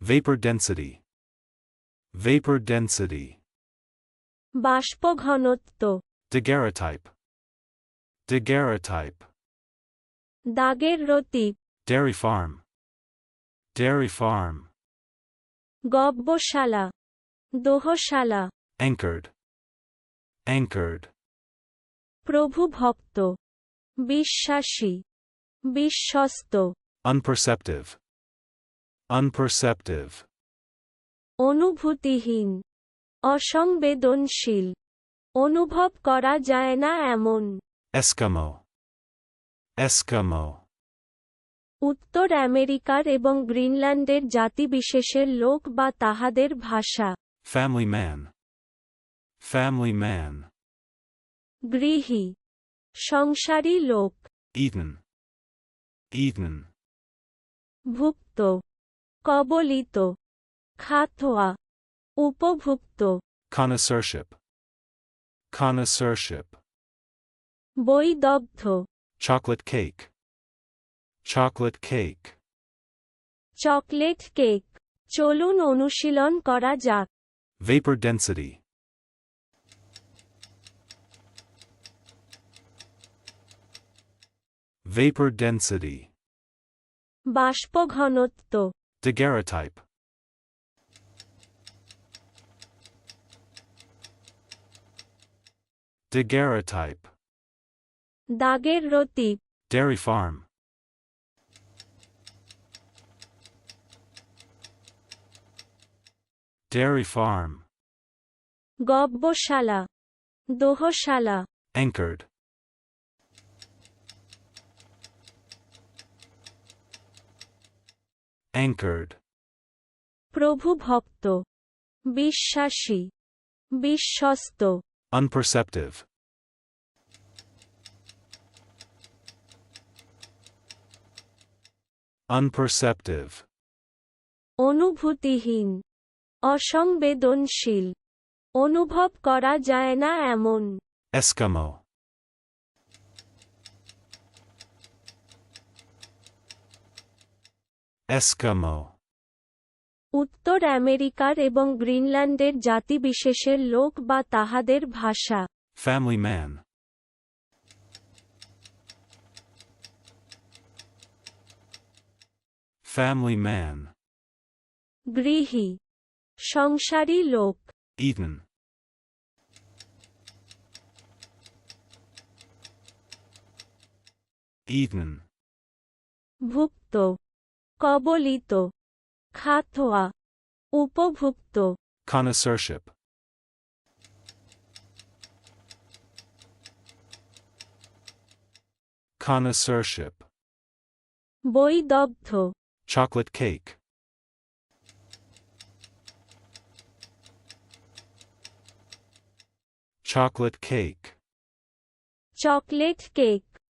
Vapor density. Vapor density. বাষ্প ঘনত্ব Daguerreotype. Daguerreotype. দাগের রতিপ Dairy farm. Dairy farm. গব্যশালা দোহশালা Anchored. Anchored. প্রভু ভক্ত বিশ্বাসী বিশ্বস্ত Unperceptive. Unperceptive. অনুভূতিহীন অসংবেদনশীল অনুভব করা যায় না এমন Eskimo. Eskimo. উত্তর আমেরিকার এবং গ্রিনল্যান্ডের জাতিবিশেষের লোক বা তাহাদের ভাষা Family man. Family man. গৃহী সংসারী লোক Eaten. Eaten. ভুক্ত কবলিত খাতোয়া উপভুক্ত Connoisseurship. Connoisseurship. বৈদগ্ধ Chocolate cake. Chocolate cake. Chocolate cake চলুন অনুশীলন করা যাক Vapor density. Vapor density. বাষ্প ঘনত্ব Daguerreotype. Daguerreotype. Daguerreotype. Dairy farm. Dairy farm. Gobboshala Dohoshala. Anchored. Anchored. প্রভু ভক্ত বিশ্বাসী বিশ্বস্ত Unperceptive. Unperceptive. অনুভূতিহীন অসংবেদনশীল অনুভব করা যায় না এমন Eskimo. Eskimo. উত্তর আমেরিকার এবং গ্রিনল্যান্ডের জাতিবিশেষের লোক বা তাহাদের ভাষা Family man. Family man. গৃহী সংসারী লোক Eaten. Eaten. ভুক্ত কবলিত খাতোয়া উপভুক্ত Connoisseurship. Connoisseurship. বৈদগ্ধ Chocolate cake. Chocolate cake. Chocolate cake